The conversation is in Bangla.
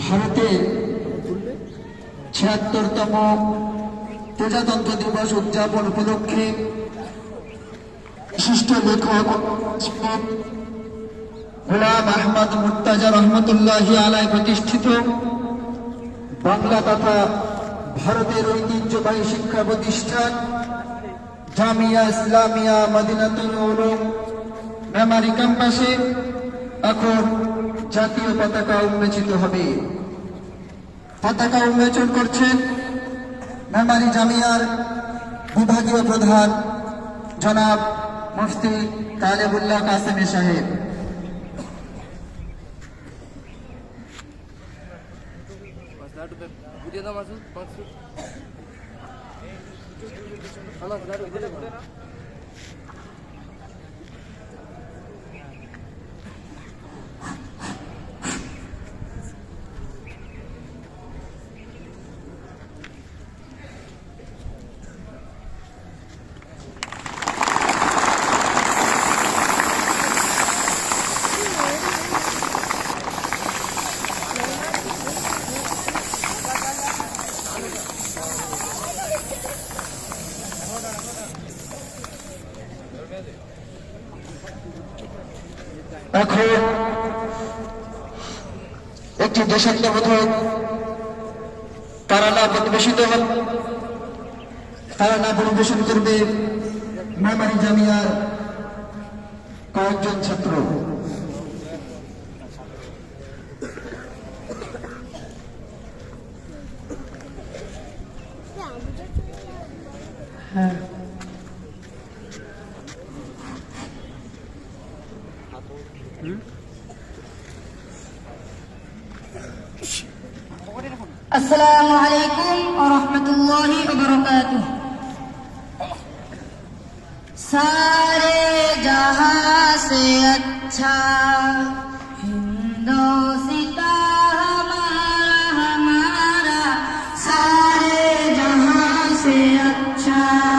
ভারতের ছিয়াত্তরতম প্রজাতন্ত্র দিবস উদযাপন উপলক্ষে বিশিষ্ট লেখক গোলাম আহমদ মুর্তাজা রহমতুল্লাহ আলায় প্রতিষ্ঠিত বাংলা তথা ভারতের ঐতিহ্যবাহী শিক্ষা প্রতিষ্ঠান জামিয়া ইসলামিয়া মদিনাতুল মেমারি ক্যাম্পাসে এখন জাতীয় পতাকা উন্মোচিত হবে পতাকা উন্মোচন করছেন মেমারি জামিয়ার বিভাগীয় প্রধান জনাব মুফতি তালেবুল্লাহ কাসেমি সাহেব Maslahat be. Video da এখন একটি দেশাত্মবোধক তারানা পরিবেশিত হল তারানা পরিবেশন করবে মেমারি জামিয়ার কয়েকজন ছাত্র। السلام عليكم ورحمة الله وبركاته. سارے جہاں سے اچھا हिंदू सीता हमारा हमारा सारे जहां